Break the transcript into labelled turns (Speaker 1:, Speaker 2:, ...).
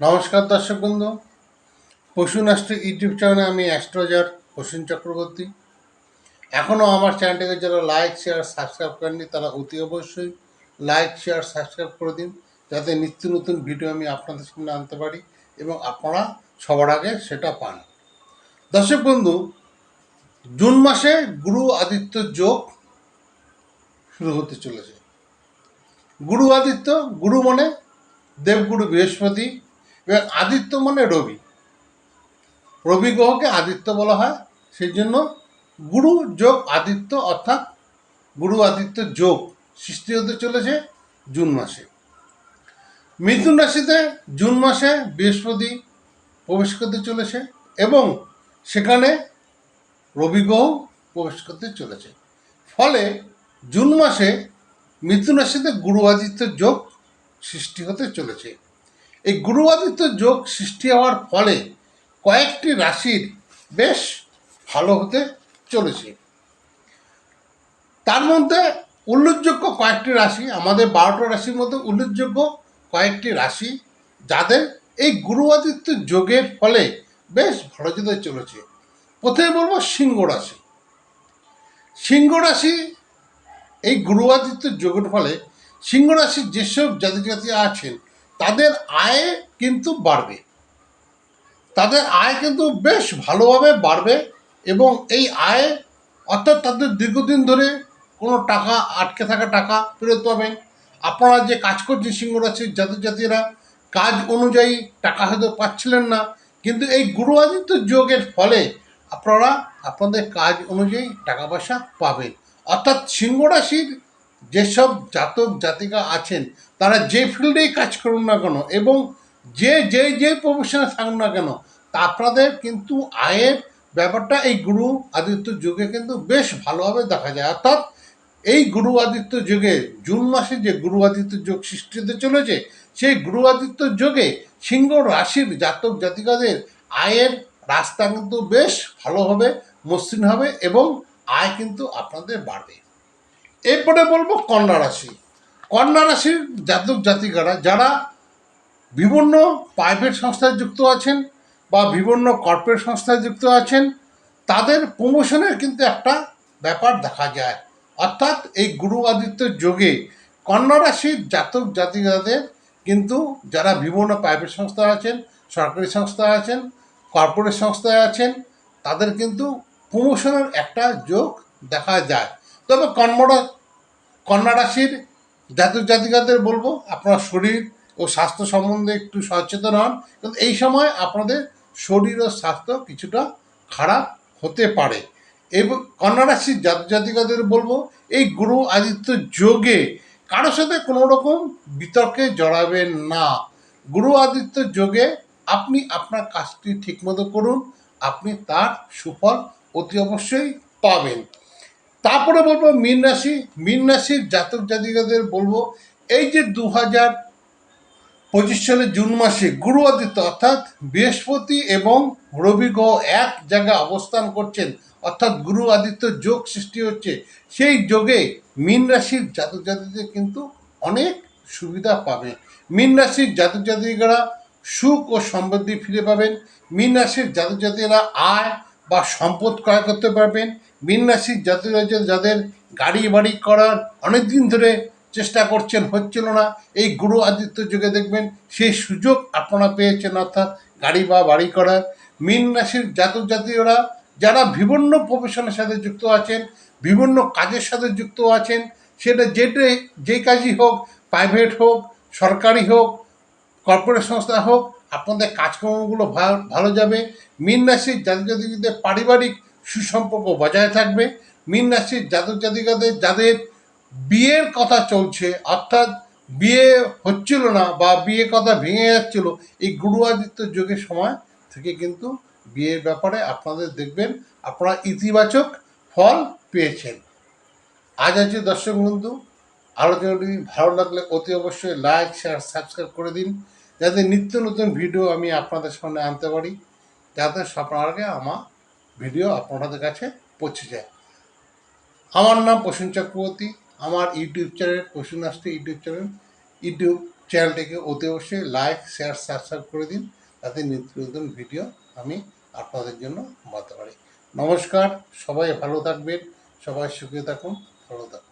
Speaker 1: নমস্কার দর্শক বন্ধু। পশু নাস্ট ইউটিউব চ্যানেলে আমি অ্যাস্ট্রোজার প্রসূন চক্রবর্তী। এখনও আমার চ্যানেলটিকে যারা লাইক, শেয়ার, সাবস্ক্রাইব করেননি, তারা অতি অবশ্যই লাইক, শেয়ার, সাবস্ক্রাইব করে দিন। যাতে নিত্য নতুন ভিডিও আমি আপনাদের সামনে আনতে পারি এবং আপনারা সবার আগে সেটা পান। দর্শক বন্ধু, জুন মাসে গুরু আদিত্য যোগ শুরু হতে চলেছে। গুরু আদিত্য, গুরু মানে দেবগুরু বৃহস্পতি এবং আদিত্য মানে রবি। রবি গ্রহকে আদিত্য বলা হয়। সেই জন্য গুরু যোগ আদিত্য অর্থাৎ গুরু আদিত্য যোগ সৃষ্টি হতে চলেছে জুন মাসে। মিথুন রাশিতে জুন মাসে বৃহস্পতি প্রবেশ করতে চলেছে এবং সেখানে রবি গ্রহ প্রবেশ করতে চলেছে। ফলে জুন মাসে মিথুন রাশিতে গুরু আদিত্য যোগ সৃষ্টি হতে চলেছে। এই গুরু আদিত্য যোগ সৃষ্টি হওয়ার ফলে কয়েকটি রাশির বেশ ভালো হতে চলেছে। তার মধ্যে উল্লেখযোগ্য কয়েকটি রাশি, আমাদের বারোটা রাশির মধ্যে উল্লেখযোগ্য কয়েকটি রাশি, যাদের এই গুরু আদিত্য যোগের ফলে বেশ ভালো যেতে চলেছে। প্রথমে বলব সিংহ রাশি। সিংহ রাশি এই গুরু আদিত্য যোগের ফলে সিংহ রাশির যেসব জাতি জাতি আছেন তাদের আয় কিন্তু বাড়বে। তাদের আয় কিন্তু বেশ ভালোভাবে বাড়বে এবং এই আয় অর্থাৎ তাদের দীর্ঘদিন ধরে কোনো টাকা আটকে থাকা টাকা ফেরত পাবেন। আপনারা যে কাজ করছেন সিংহ রাশির জাতি জাতিরা কাজ অনুযায়ী টাকা হয়তো পাচ্ছিলেন না, কিন্তু এই গুরু আদিত্য যোগের ফলে আপনারা আপনাদের কাজ অনুযায়ী টাকা পয়সা পাবেন। অর্থাৎ সিংহ রাশির যেসব জাতক জাতিকা আছেন, তারা যে ফিল্ডেই কাজ করুন না কেন এবং যে যে যে প্রফেশনে থাকুন না কেন, আপনাদের কিন্তু আয়ের ব্যাপারটা এই গুরু আদিত্য যুগে কিন্তু বেশ ভালোভাবে দেখা যায়। অর্থাৎ এই গুরু আদিত্য যুগে, জুন মাসে যে গুরু আদিত্য যোগ সৃষ্টি হতে চলেছে, সেই গুরু আদিত্য যোগে সিংহ রাশির জাতক জাতিকাদের আয়ের রাস্তা কিন্তু বেশ ভালোভাবে মসৃণ হবে এবং আয় কিন্তু আপনাদের বাড়বে। এরপরে বলব কন্যা রাশি। কন্যা রাশির জাতক জাতিকারা যারা বিভিন্ন প্রাইভেট সংস্থায় যুক্ত আছেন বা বিভিন্ন কর্পোরেট সংস্থায় যুক্ত আছেন, তাদের প্রমোশনের কিন্তু একটা ব্যাপার দেখা যায়। অর্থাৎ এই গুরু আদিত্য যোগে কন্যা রাশির জাতক জাতিকাদের কিন্তু যারা বিভিন্ন প্রাইভেট সংস্থা আছেন, সরকারি সংস্থা আছেন কর্পোরেট সংস্থায় আছেন, তাদের কিন্তু প্রমোশনের একটা যোগ দেখা যায়। তবে কন্যা কন্যা রাশির জাতক জাতিকাদের বলব, আপনার শরীর ও স্বাস্থ্য সম্বন্ধে একটু সচেতন হন কিন্তু এই সময় আপনাদের শরীর ও স্বাস্থ্য কিছুটা খারাপ হতে পারে। এবং কন্যা রাশির জাতক জাতিকাদের বলব, এই গুরু আদিত্য যোগে কারোর সাথে কোনো রকম বিতর্কে জড়াবেন না। গুরু আদিত্য যোগে আপনি আপনার কাজটি ঠিকমতো করুন, আপনি তার সুফল অতি অবশ্যই পাবেন। তারপরে বলব মীন রাশি, মীন রাশির জাতক জাতিকাদের বলব, এই যে দু হাজার পঁচিশ সালের জুন মাসে গুরু আদিত্য অর্থাৎ বৃহস্পতি এবং রবি গ্রহ এক জায়গায় অবস্থান করছেন, অর্থাৎ গুরু আদিত্য যোগ সৃষ্টি হচ্ছে, সেই যোগে মীন রাশির জাতক জাতিদের কিন্তু অনেক সুবিধা পাবে। মীন রাশির জাতক জাতিকারা সুখ ও সমৃদ্ধি ফিরে পাবেন, মীন রাশির জাতক জাতিরা আয় বা সম্পদ ক্রয় করতে পারবেন মীন রাশির জাতিরা যাদের গাড়ি বাড়ি করার অনেক দিন ধরে চেষ্টা করছেন, হচ্ছিল না। এই গুরু আদিত্য যুগে দেখবেন সেই সুযোগ আপনারা পেয়েছেন, অর্থাৎ গাড়ি বা বাড়ি করার। মীন রাশির জাতক জাতীয়রা যারা বিভিন্ন প্রফেশনের সাথে যুক্ত আছেন, বিভিন্ন কাজের সাথে যুক্ত আছেন, সেটা যেটা যেই কাজই হোক প্রাইভেট হোক, সরকারি হোক কর্পোরেট সংস্থা হোক, আপনাদের কাজকর্মগুলো ভালো ভালো যাবে। মীন রাশির জাতক জাতিকাদের পারিবারিক সুসম্পর্ক বজায় থাকবে। মীন রাশির জাতক জাতিকাদের, যাদের বিয়ের কথা চলছে, অর্থাৎ বিয়ে হচ্ছিল না বা বিয়ে কথা ভেঙে যাচ্ছিল, এই গুরু আদিত্য যুগের সময় থেকে কিন্তু বিয়ের ব্যাপারে আপনাদের দেখবেন, আপনারা ইতিবাচক ফল পেয়েছেন। আজ আছে দর্শক বন্ধু আলোচনাটি ভালো লাগলে অতি অবশ্যই লাইক শেয়ার সাবস্ক্রাইব করে দিন, যাতে নিত্য নতুন ভিডিও আমি আপনাদের সামনে আনতে পারি, যাতে সবার আগে আমার ভিডিও আপনাদের কাছে পৌঁছে যায়। আমার নাম প্রসূন চক্রবর্তী, আমার ইউটিউব চ্যানেল প্রসূন আসতে ইউটিউব চ্যানেল, ইউটিউব চ্যানেলটিকে অতি অবশ্যই লাইক, শেয়ার, সাবস্ক্রাইব করে দিন, তাতে নিত্য নতুন ভিডিও আমি আপনাদের জন্য বানাতে পারি। নমস্কার, সবাই ভালো থাকবেন, সবাই সুখে থাকুন, ভালো থাকুন।